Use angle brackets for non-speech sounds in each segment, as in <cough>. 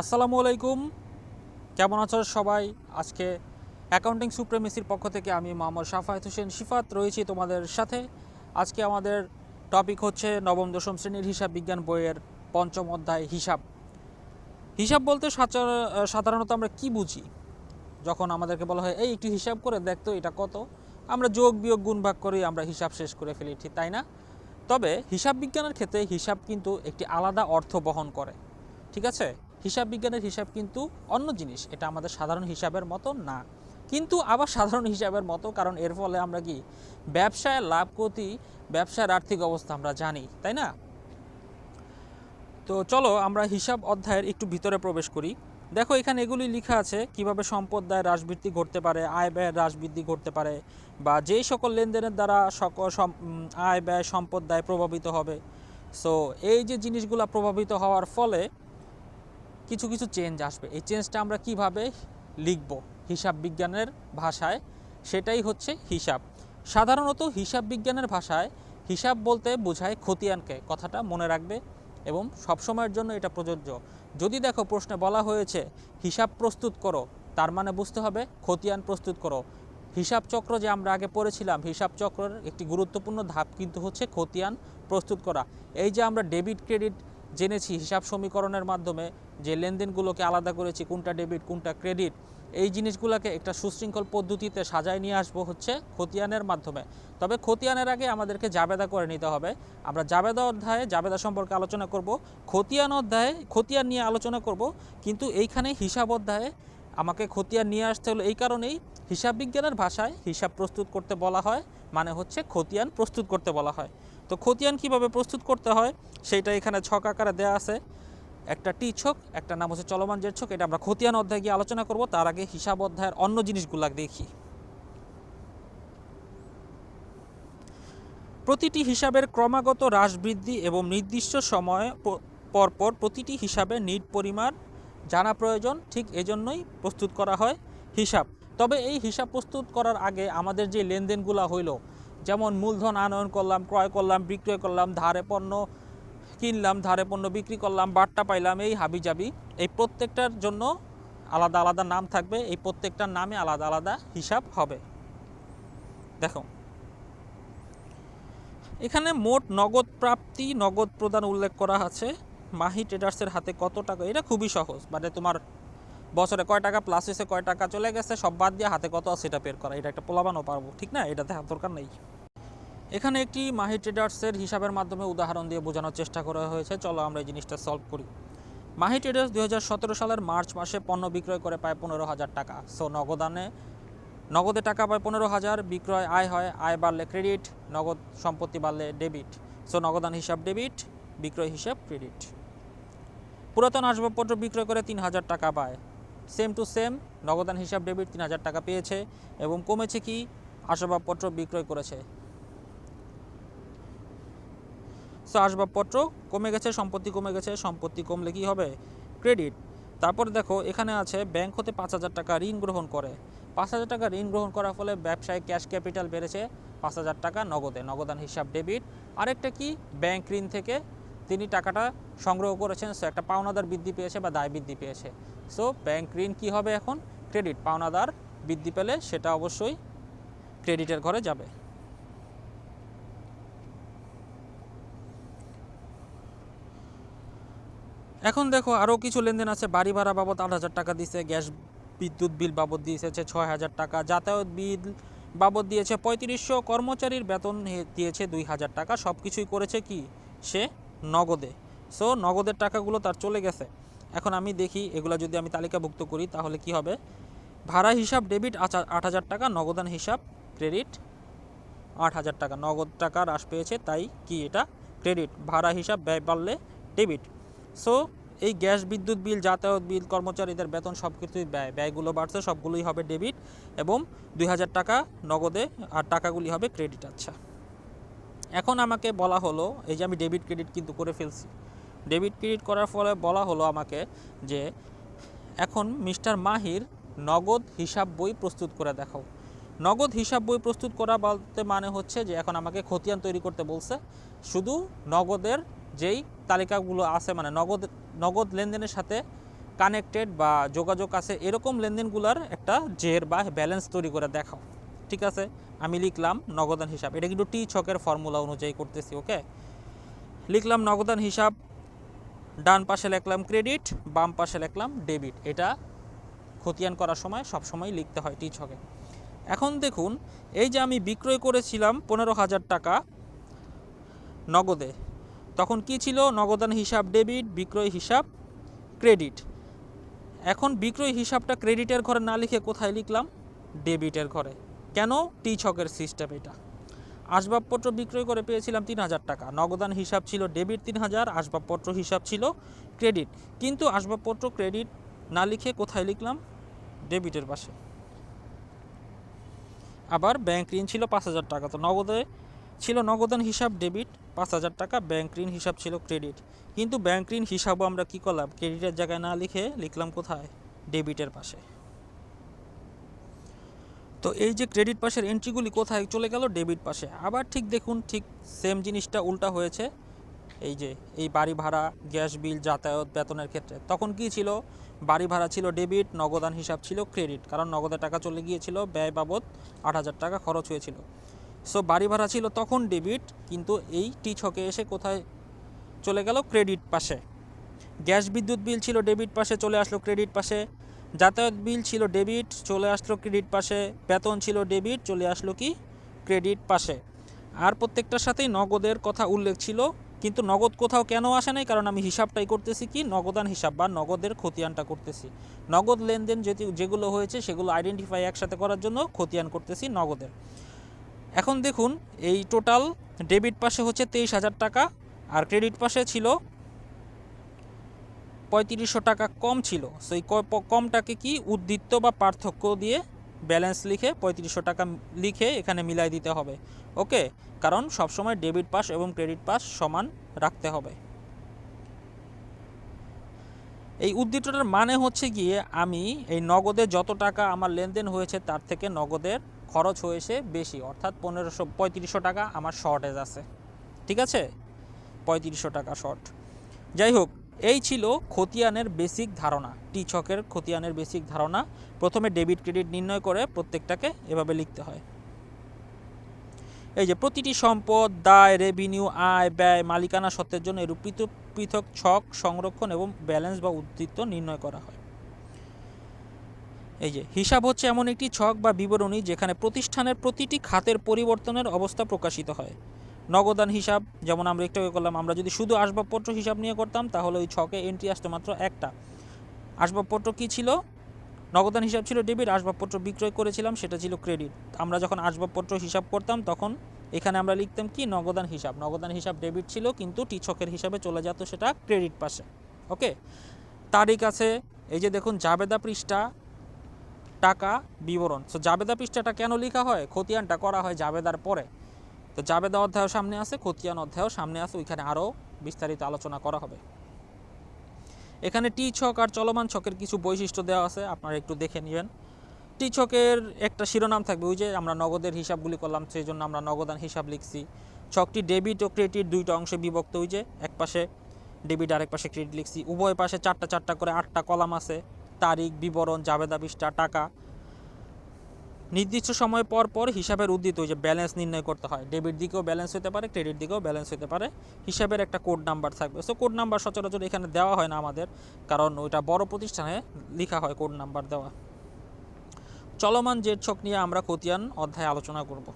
আসসালামু আলাইকুম। কেমন আছো সবাই? আজকে অ্যাকাউন্টিং সুপ্রেমেসির পক্ষ থেকে আমি মোহাম্মদ শাফায়েত হোসেন শিফাত রয়েছি তোমাদের সাথে। আজকে আমাদের টপিক হচ্ছে নবম, দশম শ্রেণির হিসাব বিজ্ঞান বইয়ের পঞ্চম অধ্যায় হিসাব। হিসাব বলতে সাধারণত আমরা কি বুঝি? যখন আমাদেরকে বলা হয়, এই একটু হিসাব করে দেখতো এটা কত? আমরা যোগ, বিয়োগ, গুণ ভাগ করেই আমরা হিসাব শেষ করে ফেলি, ঠিক তাই না? তবে হিসাব বিজ্ঞানের ক্ষেত্রে হিসাব কিন্তু একটি আলাদা অর্থ বহন করে, ঠিক আছে? হিসাব বিজ্ঞানের হিসাব কিন্তু অন্য জিনিস। এটা আমাদের সাধারণ হিসাবের মতো না। কিন্তু আবার সাধারণ হিসাবের মতো, কারণ এর ফলে আমরা কি? ব্যবসায় লাভ, ক্ষতি, ব্যবসার আর্থিক অবস্থা আমরা জানি, তাই না? তো চলো আমরা হিসাব অধ্যায়ের একটু ভিতরে প্রবেশ করি। দেখো এখানে এগুলি লেখা আছে, কীভাবে সম্পদ দায় হ্রাসবৃদ্ধি ঘটতে পারে, আয় ব্যয় হ্রাসবৃদ্ধি ঘটতে পারে, বা যেই সকল লেনদেনের দ্বারা সকল আয় ব্যয়, সম্পদ দায় প্রভাবিত হবে। সো এই যে জিনিসগুলো প্রভাবিত হওয়ার ফলে কিছু কিছু চেঞ্জ আসবে। এই চেঞ্জটা আমরা কীভাবে লিখব? হিসাব বিজ্ঞানের ভাষায়। সেটাই হচ্ছে হিসাব। সাধারণত হিসাব বিজ্ঞানের ভাষায় হিসাব বলতে বোঝায় খতিয়ানকে কথাটা মনে রাখবে এবং সবসময়ের জন্য এটা প্রযোজ্য। যদি দেখো প্রশ্নে বলা হয়েছে, হিসাব প্রস্তুত করো, তার মানে বুঝতে হবে খতিয়ান প্রস্তুত করো। হিসাব চক্র যে আমরা আগে পড়েছিলাম, হিসাব চক্রের একটি গুরুত্বপূর্ণ ধাপ কিন্তু হচ্ছে খতিয়ান প্রস্তুত করা। এই যে আমরা ডেবিট ক্রেডিট জেনেছি হিসাব সমীকরণের মাধ্যমে যে লেনদেনগুলোকে আলাদা করেছি, কোনটা ডেবিট কোনটা ক্রেডিট এই জিনিসগুলোকে একটা সুশৃঙ্খল পদ্ধতিতে সাজায় নিয়ে আসব হচ্ছে খতিয়ানের মাধ্যমে। তবে খতিয়ানের আগে আমাদেরকে জাবেদা করে নিতে হবে। আমরা জাবেদা অধ্যায়ে, জাবেদা সম্পর্কে আলোচনা করব, খতিয়ান অধ্যায়ে, খতিয়ান নিয়ে আলোচনা করব, কিন্তু এইখানে হিসাব অধ্যায়ে আমাকে খতিয়ান নিয়ে আসতে হলো এই কারণেই হিসাব বিজ্ঞানের ভাষায় হিসাব প্রস্তুত করতে বলা হয় মানে হচ্ছে খতিয়ান প্রস্তুত করতে বলা হয়। তো খতিয়ান কীভাবে প্রস্তুত করতে হয়, সেইটা এখানে ছক আকারে দেওয়া আছে। একটা টি ছক, একটা নাম হচ্ছে চলমান জের ছক, এটা আমরা খতিয়ান অধ্যায় গিয়ে আলোচনা করব, তার আগে হিসাব অধ্যায়ের অন্য জিনিসগুলো দেখি। প্রতিটি হিসাবের ক্রমাগত হ্রাস বৃদ্ধি এবং নির্দিষ্ট সময় পরপর প্রতিটি হিসাবে নিট পরিমাণ জানা প্রয়োজন, ঠিক এজন্যই প্রস্তুত করা হয় হিসাব। তবে এই হিসাব প্রস্তুত করার আগে আমাদের যে লেনদেনগুলো হইল যেমন মূলধন আনয়ন করলাম, ক্রয় করলাম, বিক্রয় করলাম, ধারে পণ্য কিনলাম, ধারে পণ্য বিক্রি করলাম, বাট্টা পাইলাম, এই হাবিজাবি। এই প্রত্যেকটার জন্য আলাদা আলাদা নাম থাকবে, এই প্রত্যেকটার নামে আলাদা আলাদা হিসাব হবে। দেখো, এখানে মোট নগদ প্রাপ্তি, নগদ প্রদান উল্লেখ করা আছে। মাহি ট্রেডার্সের হাতে কত টাকা? এটা খুবই সহজ মানে তোমার বছরে কয় টাকা প্লাস হয়েছে, কয় টাকা চলে গেছে, সব বাদ দিয়ে হাতে কত এটা বের করা, এটা একটা পোলাবানও পারব, ঠিক না? এটাতে হাত দরকার নেই। এখানে একটি মাহি ট্রেডার্সের হিসাবের মাধ্যমে উদাহরণ দিয়ে বোঝানোর চেষ্টা করা হয়েছে। চলো আমরা এই জিনিসটা সলভ করি। মাহি ট্রেডার্স দু হাজার সতেরো সালের মার্চ মাসে পণ্য বিক্রয় করে পায় পনেরো হাজার টাকা। সো নগদানে, নগদে টাকা পায় পনেরো হাজার, বিক্রয় আয় হয়, আয় বাড়লে ক্রেডিট নগদ সম্পত্তি বাড়লে ডেবিট সো নগদান হিসাব ডেবিট বিক্রয় হিসাব ক্রেডিট পুরাতন আসবাবপত্র বিক্রয় করে তিন হাজার টাকা পায়। সেম টু সেম নগদান হিসাব ডেবিট তিন হাজার টাকা পেয়েছে এবং কমেছে কি? আসবাবপত্র বিক্রয় করেছে। সো আসবাবপত্র কমে গেছে, সম্পত্তি কমে গেছে, সম্পত্তি কমলে কি হবে? ক্রেডিট। তারপর দেখো, এখানে আছে ব্যাংক হতে পাঁচ হাজার টাকা ঋণ গ্রহণ করে। পাঁচ হাজার টাকা ঋণ গ্রহণ করার ফলে ব্যবসায় ক্যাশ ক্যাপিটাল বেড়েছে পাঁচ হাজার টাকা নগদে। নগদান হিসাব ডেবিট। আরেকটা কি? ব্যাংক ঋণ থেকে তিনি টাকাটা সংগ্রহ করেছেন, সো একটা পাওনাদার বৃদ্ধি পেয়েছে বা দায় বৃদ্ধি পেয়েছে। সো ব্যাংক ঋণ কী হবে এখন? ক্রেডিট। পাওনাদার বৃদ্ধি পেলে সেটা অবশ্যই ক্রেডিটের ঘরে যাবে। এখন দেখো আরও কিছু লেনদেন আছে। বাড়ি ভাড়া বাবদ আট হাজার টাকা দিয়েছে, গ্যাস বিদ্যুৎ বিল বাবদ দিয়েছে ছয় হাজার টাকা, যাতায়াত বিল বাবদ দিয়েছে পঁয়ত্রিশশো, কর্মচারীর বেতন দিয়েছে দুই হাজার টাকা। সব কিছুই করেছে কি? সে নগদে। সো নগদের টাকাগুলো তার চলে গেছে। এখন আমি দেখি এগুলো যদি আমি তালিকাভুক্ত করি, তাহলে কি হবে? ভাড়া হিসাব, ডেবিট আট হাজার টাকা, নগদান হিসাব, ক্রেডিট আট হাজার টাকা। নগদ টাকা হ্রাস পেয়েছে, তাই কি এটা? ক্রেডিট। ভাড়া হিসাব ব্যয় বাড়লে ডেবিট। সো এই গ্যাস, বিদ্যুৎ বিল, যাতায়াত বিল, কর্মচারীদের বেতন সব কিছুই ব্যয়। ব্যয়গুলো বাড়ছে, সবগুলোই হবে ডেবিট এবং দুই হাজার টাকা নগদে, আর টাকাগুলি হবে ক্রেডিট। আচ্ছা। এখন আমাকে বলা হলো, এই যে আমি ডেবিট ক্রেডিট কিন্তু করে ফেলছি। ডেবিট ক্রেডিট করার ফলে বলা হলো আমাকে যে, এখন মিস্টার মাহির নগদ হিসাব বই প্রস্তুত করে দেখাও। নগদ হিসাব বই প্রস্তুত করা বলতে মানে হচ্ছে যে, এখন আমাকে খতিয়ান তৈরি করতে বলছে। শুধু নগদের যেই তালিকাগুলো আছে মানে নগদ নগদ লেনদেনের সাথে কানেক্টেড বা যোগাযোগ আছে, এরকম লেনদেনগুলোর একটা জের বা ব্যালেন্স তৈরি করে দেখাও। ঠিক আছে, আমি লিখলাম নগদান হিসাব। এটা কিন্তু টি ছকের ফর্মুলা অনুযায়ী করতেছি ওকে লিখলাম নগদান হিসাব, ডান পাশে লিখলাম ক্রেডিট বাম পাশে লিখলাম ডেবিট এটা খতিয়ান করার সময় সব সময় লিখতে হয় টি ছকে এখন দেখুন, এই যে আমি বিক্রয় করেছিলাম পনেরো হাজার টাকা নগদে, তখন কি ছিল? নগদান হিসাব ডেবিট বিক্রয় হিসাব ক্রেডিট এখন বিক্রয় হিসাবটা ক্রেডিটের ঘরে না লিখে কোথায় লিখলাম? ডেবিটের ঘরে। কেন টি ছকের সিস্টেম এটা? আসবাবপত্র বিক্রয় করে পেয়েছিলাম তিন হাজার টাকা। নগদান হিসাব ছিল ডেবিট তিন হাজার, আসবাবপত্র হিসাব ছিল ক্রেডিট। কিন্তু আসবাবপত্র, ক্রেডিট না লিখে কোথায় লিখলাম? ডেবিটের পাশে। আবার ব্যাংক ঋণ ছিল পাঁচ হাজার টাকা। তো নগদে ছিল নগদান হিসাব, ডেবিট পাঁচ হাজার টাকা, ব্যাংক ঋণ হিসাব ছিল ক্রেডিট। কিন্তু ব্যাংক ঋণ হিসাবও আমরা কী করলাম? ক্রেডিটের জায়গায় না লিখে লিখলাম কোথায়? ডেবিটের পাশে। তো এই যে ক্রেডিট পাশের এন্ট্রিগুলি কোথায়? চলে গেল ডেবিট পাশে। আবার ঠিক দেখুন, ঠিক সেম জিনিসটা উল্টা হয়েছে। এই যে, এই বাড়ি ভাড়া, গ্যাস বিল, যাতায়াত, বেতনের ক্ষেত্রে। তখন কি ছিল? বাড়ি ভাড়া ছিল ডেবিট নগদান হিসাব ছিল ক্রেডিট কারণ নগদের টাকা চলে গিয়েছিল, ব্যয় বাবদ আট হাজার টাকা খরচ হয়েছিল। সো বাড়ি ভাড়া ছিল তখন ডেবিট কিন্তু এই টি ছকে এসে কোথায়? চলে গেল ক্রেডিট পাশে। গ্যাস বিদ্যুৎ বিল ছিল ডেবিট পাশে, চলে আসলো ক্রেডিট পাশে। যাতায়াত বিল ছিল ডেবিট, চলে আসলো ক্রেডিট পাশে, বেতন ছিল ডেবিট, চলে আসলো কি ক্রেডিট পাশে। আর প্রত্যেকটার সাথেই নগদের কথা উল্লেখ ছিল, কিন্তু নগদ কোথাও কেন আসে নাই? কারণ আমি হিসাবটাই করতেছি কি? নগদান হিসাব বা নগদের খতিয়ানটা করতেছি। নগদ লেনদেন যেটি যেগুলো হয়েছে সেগুলো আইডেন্টিফাই একসাথে করার জন্য খতিয়ান করতেছি নগদের। এখন দেখুন, এই টোটাল ডেবিট পাশে হচ্ছে তেইশ হাজার টাকা, আর ক্রেডিট পাশে ছিল পঁয়ত্রিশশো টাকা কম ছিল। সেই কমটাকে কি উদ্দীপ্ত বা পার্থক্য দিয়ে ব্যালেন্স লিখে পঁয়ত্রিশশো টাকা লিখে এখানে মিলাই দিতে হবে। ওকে? কারণ সবসময় ডেবিট পাস এবং ক্রেডিট পাস সমান রাখতে হবে। এই উদ্দীপটার মানে হচ্ছে গিয়ে আমি এই নগদে যত টাকা আমার লেনদেন হয়েছে তার থেকে নগদের খরচ হয়েছে বেশি। অর্থাৎ পনেরোশো, পঁয়ত্রিশশো টাকা আমার শর্টেজ আছে। ঠিক আছে? পঁয়ত্রিশশো টাকা শর্ট। যাই হোক এই ছিল খতিয়ানের বেসিক ধারণা। টি ছকের খতিয়ানের বেসিক ধারণা। প্রথমে ডেবিট ক্রেডিট নির্ণয় করে প্রত্যেকটাকে এভাবে লিখতে হয়। এই যে, প্রতিটি সম্পদ, দায় রেভিনিউ আয়, ব্যয়, মালিকানা সত্ত্বের জন্য এরূপ পৃথক ছক সংরক্ষণ এবং ব্যালেন্স বা উদ্বৃত্ত নির্ণয় করা হয়। এই যে, হিসাব হচ্ছে এমন একটি ছক বা বিবরণী যেখানে প্রতিষ্ঠানের প্রতিটি খাতের পরিবর্তনের অবস্থা প্রকাশিত হয়। নগদান হিসাব, যেমন আমরা একটু করলাম, আমরা যদি শুধু আসবাবপত্র হিসাব নিয়ে করতাম, তাহলে ওই ছকে এন্ট্রি আসতো মাত্র একটা। আসবাবপত্র কি ছিল? নগদান হিসাব ছিল ডেবিট আসবাবপত্র বিক্রয় করেছিলাম, সেটা ছিল ক্রেডিট আমরা যখন আসবাবপত্র হিসাব করতাম, তখন এখানে আমরা লিখতাম কি? নগদান হিসাব। নগদান হিসাব ডেবিট ছিল, কিন্তু টি ছকের হিসাবে চলে যেত সেটা ক্রেডিট পাশে। ওকে? তারিখ আছে, এই যে দেখুন, জাবেদা পৃষ্ঠা, টাকা বিবরণ। সো জাবেদা পৃষ্ঠাটা কেন লেখা হয়? খতিয়ানটা করা হয় জাবেদার পরে। তো জাবেদা অধ্যায়ও সামনে আছে, খতিয়ান অধ্যায়ও সামনে আছে, ওইখানে আরও বিস্তারিত আলোচনা করা হবে। এখানে টি ছক আর চলমান ছকের কিছু বৈশিষ্ট্য দেওয়া আছে, আপনারা একটু দেখে নেবেন। টি ছকের একটা শিরোনাম থাকবে, ওই যে আমরা নগদের হিসাবগুলি করলাম, সেই জন্য আমরা নগদান হিসাব লিখছি। ছকটি ডেবিট ও ক্রেডিট দুইটা অংশে বিভক্ত, ওই যে এক পাশে ডেবিট আর এক পাশে ক্রেডিট লিখছি। উভয় পাশে চারটা চারটা করে আটটা কলাম আছে, তারিখ, বিবরণ, জাবেদা পৃষ্ঠা টাকা। নির্দিষ্ট সময় পর পর হিসাবের উদ্দিত যে ব্যালেন্স নির্ণয় করতে হয়। ডেবিট দিকেও ব্যালেন্স হতে পারে ক্রেডিট দিকেও ব্যালেন্স হতে পারে। হিসাবের একটা কোড নাম্বার থাকবে। সো কোড নাম্বার সচরাচর এখানে দেওয়া হয় না আমাদের, কারণ ওইটা বড় প্রতিষ্ঠানে লেখা হয় কোড নাম্বার দেওয়া। চলমান জেট ছক নিয়ে আমরা খতিয়ান অধ্যায়ে আলোচনা করব।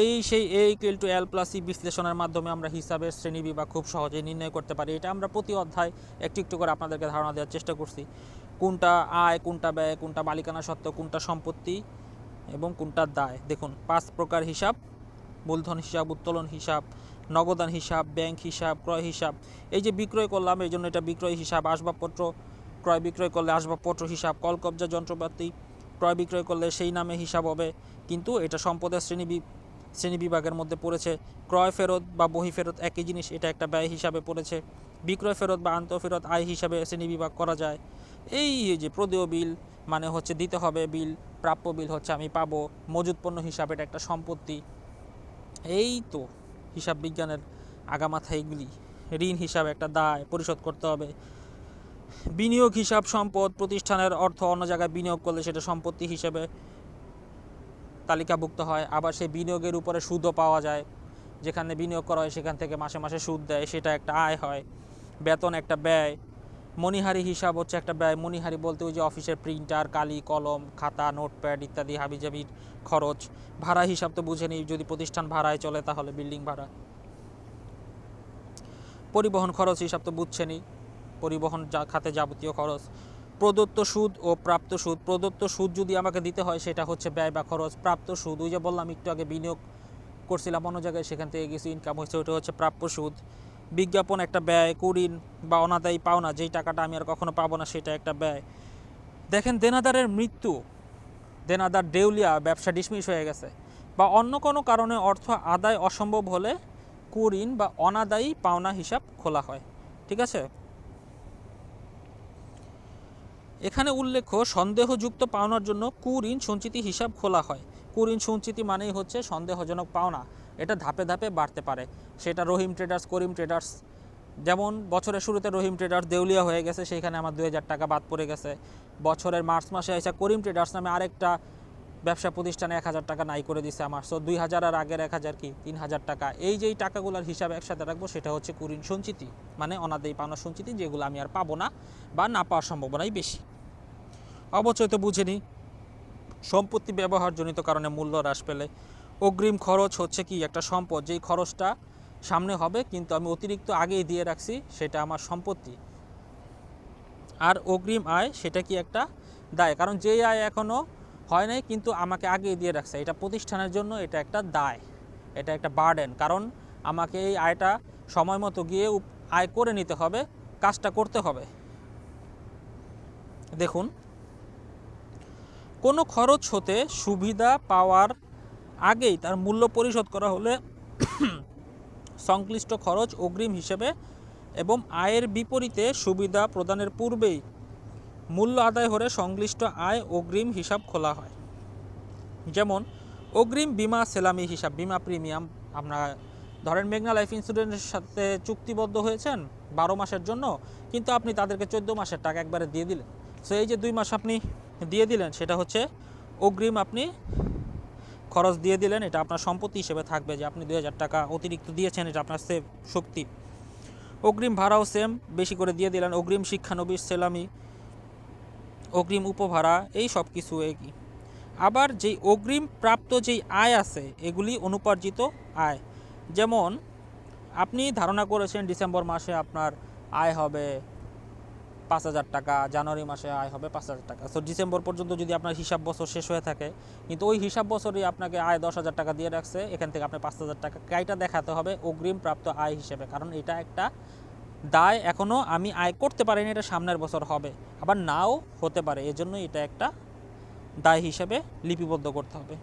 এই সেই A equal to L plus E বিশ্লেষণের মাধ্যমে আমরা হিসাবের শ্রেণি বিভাগ খুব সহজেই নির্ণয় করতে পারি। এটা আমরা প্রতি অধ্যায় একটু একটু করে আপনাদেরকে ধারণা দেওয়ার চেষ্টা করছি। কোনটা আয়, কোনটা ব্যয়, কোনটা মালিকানা সত্ত্ব কোনটা সম্পত্তি এবং কোনটা দায়। দেখুন, পাঁচ প্রকার হিসাব, মূলধন হিসাব, উত্তোলন হিসাব, নগদান হিসাব, ব্যাংক হিসাব, ক্রয় হিসাব। এই যে বিক্রয় করলাম, এই জন্য এটা বিক্রয় হিসাব। আসবাবপত্র, ক্রয় বিক্রয় করলে আসবাবপত্র হিসাব কল কবজা যন্ত্রপাতি ক্রয় বিক্রয় করলে সেই নামে হিসাব হবে। কিন্তু এটা সম্পদের শ্রেণি শ্রেণি বিভাগের মধ্যে পড়েছে। ক্রয় ফেরত বা বহি ফেরত একই জিনিস, এটা একটা ব্যয় হিসাবে পড়েছে। বিক্রয় ফেরত বা আন্তঃ ফেরত আয় হিসাবে শ্রেণি বিভাগ করা যায়। এই যে প্রদেয় বিল মানে হচ্ছে দিতে হবে বিল, প্রাপ্য বিল হচ্ছে আমি পাবো মজুদ পণ্য হিসাবে এটা একটা সম্পত্তি। এই তো হিসাব বিজ্ঞানের আগামাথা এইগুলি ঋণ হিসাবে একটা দায়, পরিশোধ করতে হবে। বিনিয়োগ হিসাব সম্পদ, প্রতিষ্ঠানের অর্থ অন্য জায়গায় বিনিয়োগ করলে সেটা সম্পত্তি হিসেবে তালিকাভুক্ত হয়। আবার সেই বিনিয়োগের উপরে সুদও পাওয়া যায়। যেখানে বিনিয়োগ করা হয় সেখান থেকে মাসে মাসে সুদ দেয়, সেটা একটা আয় হয়। বেতন একটা ব্যয়। মণিহারি হিসাব হচ্ছে একটা ব্যয়। মণিহারি বলতে ওই যে অফিসের প্রিন্টার কালি, কলম, খাতা নোটপ্যাড ইত্যাদি হাবিজাবির খরচ। ভাড়া হিসাব তো বুঝে নিই, যদি প্রতিষ্ঠান ভাড়ায় চলে তাহলে বিল্ডিং ভাড়া। পরিবহন খরচ হিসাব তো বুঝছেনই পরিবহন খাতে যাবতীয় খরচ। প্রদত্ত সুদ ও প্রাপ্ত সুদ। প্রদত্ত সুদ যদি আমাকে দিতে হয়, সেটা হচ্ছে ব্যয় বা খরচ। প্রাপ্ত সুদ, ওই যে বললাম, একটু আগে বিনিয়োগ করছিলাম অন্য জায়গায়, সেখান থেকে কিছু ইনকাম হয়েছে, ওটা হচ্ছে প্রাপ্য সুদ। বিজ্ঞাপন, একটা ব্যয়, কুড়িন বা অনাদায়ী পাওনা, যেই টাকাটা আমি আর কখনো পাবো না, সেটা একটা ব্যয়। দেখেন, দেনাদারের মৃত্যু, দেনাদার দেউলিয়া ব্যবসা ডিসমিস হয়ে গেছে বা অন্য কোনো কারণে অর্থ আদায় অসম্ভব হলে কুঋণ বা অনাদায়ী পাওনা হিসাব খোলা হয়। ঠিক আছে? এখানে উল্লেখ্য, সন্দেহযুক্ত পাওনার জন্য কুঋণ সঞ্চিতি হিসাব খোলা হয়। কুঋণ সঞ্চিতি মানেই হচ্ছে সন্দেহজনক পাওনা। এটা ধাপে ধাপে বাড়তে পারে। সেটা রহিম ট্রেডার্স করিম ট্রেডার্স যেমন বছরের শুরুতে রহিম ট্রেডার্স দেউলিয়া হয়ে গেছে, সেইখানে আমার দুই হাজার টাকা বাদ পড়ে গেছে। বছরের মার্চ মাসে এসে করিম ট্রেডার্স নামে আরেকটা ব্যবসা প্রতিষ্ঠানে এক হাজার টাকা নাই করে দিছে আমার। সো দুই হাজার আর আগের এক হাজার কি? তিন হাজার টাকা। এই যেই টাকাগুলোর হিসাব একসাথে রাখব, সেটা হচ্ছে কুরিন সঞ্চিতি। মানে অনাদেই পাওনা সঞ্চিতি, যেগুলো আমি আর পাবো না বা না পাওয়ার সম্ভাবনাই বেশি। অবচয় তো বুঝে নিই সম্পত্তি ব্যবহারজনিত কারণে মূল্য হ্রাস পেলে। অগ্রিম খরচ হচ্ছে কি একটা সম্পদ? যেই খরচটা সামনে হবে, কিন্তু আমি অতিরিক্ত আগেই দিয়ে রাখছি, সেটা আমার সম্পত্তি। আর অগ্রিম আয়, সেটা কি একটা দায়? কারণ যেই আয় এখনও হয় নাই, কিন্তু আমাকে আগেই দিয়ে রাখছে। এটা প্রতিষ্ঠানের জন্য এটা একটা দায়, এটা একটা বার্ডেন। কারণ আমাকে এই আয়টা সময় মতো গিয়ে আয় করে নিতে হবে, কাজটা করতে হবে। দেখুন, কোনো খরচ হতে সুবিধা পাওয়ার আগেই তার মূল্য পরিশোধ করা হলে <coughs> সংশ্লিষ্ট খরচ অগ্রিম হিসেবে এবং আয়ের বিপরীতে সুবিধা প্রদানের পূর্বেই মূল্য আদায় হলে সংশ্লিষ্ট আয় অগ্রিম হিসাব খোলা হয়। যেমন, অগ্রিম বিমা সেলামি হিসাব, বিমা প্রিমিয়াম আপনারা ধরেন মেঘনা লাইফ ইন্স্যুরেন্সের সাথে চুক্তিবদ্ধ হয়েছেন বারো মাসের জন্য, কিন্তু আপনি তাদেরকে চোদ্দ মাসের টাকা একবারে দিয়ে দিলেন। সো এই যে দুই মাস আপনি দিয়ে দিলেন, সেটা হচ্ছে অগ্রিম আপনি খরচ দিয়ে দিলেন, এটা আপনার সম্পত্তি হিসেবে থাকবে যে আপনি দুই হাজার টাকা অতিরিক্ত দিয়েছেন, এটা আপনার সেভ শক্তি। অগ্রিম ভাড়াও সেম বেশি করে দিয়ে দিলেন, অগ্রিম শিক্ষানবিশ, সেলামি, অগ্রিম উপভাড়া, এই সব কিছু একই। আবার যেই অগ্রিম প্রাপ্ত যেই আয় আছে, এগুলি অনুপার্জিত আয়। যেমন, আপনি ধারণা করেছেন ডিসেম্বর মাসে আপনার আয় হবে পাঁচ হাজার টাকা, জানুয়ারি মাসে আয় হবে পাঁচ হাজার টাকা। সো ডিসেম্বর পর্যন্ত যদি আপনার হিসাব বছর শেষ হয়ে থাকে, কিন্তু ওই হিসাব বছরই আপনাকে আয় দশ হাজার টাকা দিয়ে রাখছে, এখান থেকে আপনি পাঁচ হাজার টাকা কাইটা দেখাতে হবে অগ্রিম প্রাপ্ত আয় হিসেবে, কারণ এটা একটা দায় এখনও আমি আয় করতে পারিনি, এটা সামনের বছর হবে, আবার নাও হতে পারে এজন্য এটা একটা দায় হিসেবে লিপিবদ্ধ করতে হবে।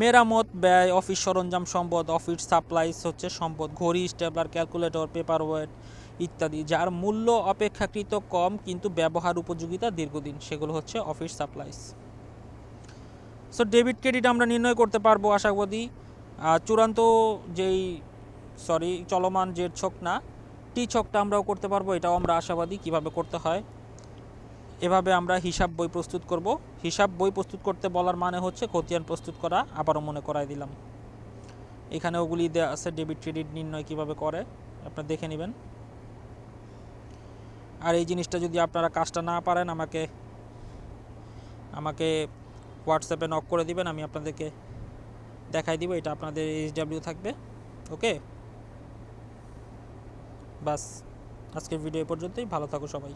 মেরামত, ব্যয়, অফিস সরঞ্জাম সম্পদ, অফিস সাপ্লাইস হচ্ছে সম্পদ, ঘড়ি, স্টেপলার, ক্যালকুলেটর পেপার ওয়েট ইত্যাদি, যার মূল্য অপেক্ষাকৃত কম কিন্তু ব্যবহার উপযোগিতা দীর্ঘদিন। সেগুলো হচ্ছে office supplies. So debit credit আমরা নির্ণয় করতে পারব আশাবাদী। চূড়ান্ত যেই সরি চলমান যে ছক না, টি ছকটা আমরাও করতে পারব, এটাও আমরা আশাবাদী কীভাবে করতে হয়। এভাবে আমরা হিসাব বই প্রস্তুত করব। হিসাব বই প্রস্তুত করতে বলার মানে হচ্ছে খতিয়ান প্রস্তুত করা, আবারও মনে করাই দিলাম। এখানে ওগুলি দেওয়া আছে ডেবিট ক্রেডিট নির্ণয় কীভাবে করে, আপনারা দেখে নেবেন। আর এই জিনিসটা যদি আপনারা কাজটা না পারেন, আমাকে আমাকে হোয়াটসঅ্যাপে নক করে দিবেন, আমি আপনাদেরকে দেখাই দিব, এটা আপনাদের এইচডাব্লিউ থাকবে ওকে বাস, আজকের ভিডিও এ পর্যন্তই, ভালো থাকো সবাই।